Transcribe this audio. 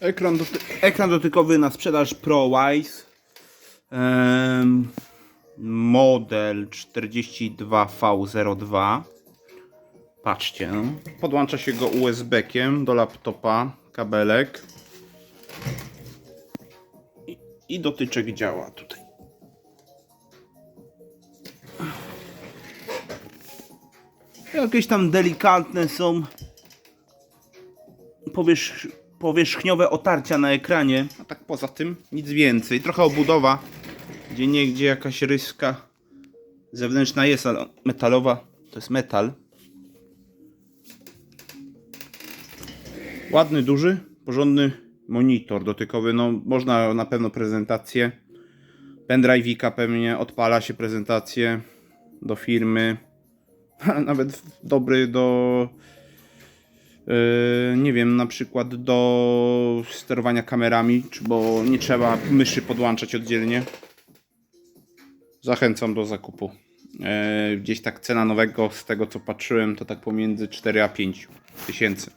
Ekran, doty ekran dotykowy na sprzedaż ProWise. Em, model 42V02. Patrzcie. Podłącza się go USB-kiem do laptopa, kabelek. I, I dotyczek działa tutaj. Jakieś tam delikatne są powierzch powierzchniowe otarcia na ekranie, a tak poza tym nic więcej. Trochę obudowa, gdzie niegdzie jakaś ryska zewnętrzna jest, ale metalowa to jest metal. Ładny, duży, porządny monitor dotykowy. No, można na pewno prezentację. Pendrive'ika pewnie odpala się prezentację do firmy. Nawet dobry do nie wiem, na przykład do sterowania kamerami, bo nie trzeba myszy podłączać oddzielnie. Zachęcam do zakupu. Yy, gdzieś tak cena nowego, z tego co patrzyłem, to tak pomiędzy 4 a 5 tysięcy.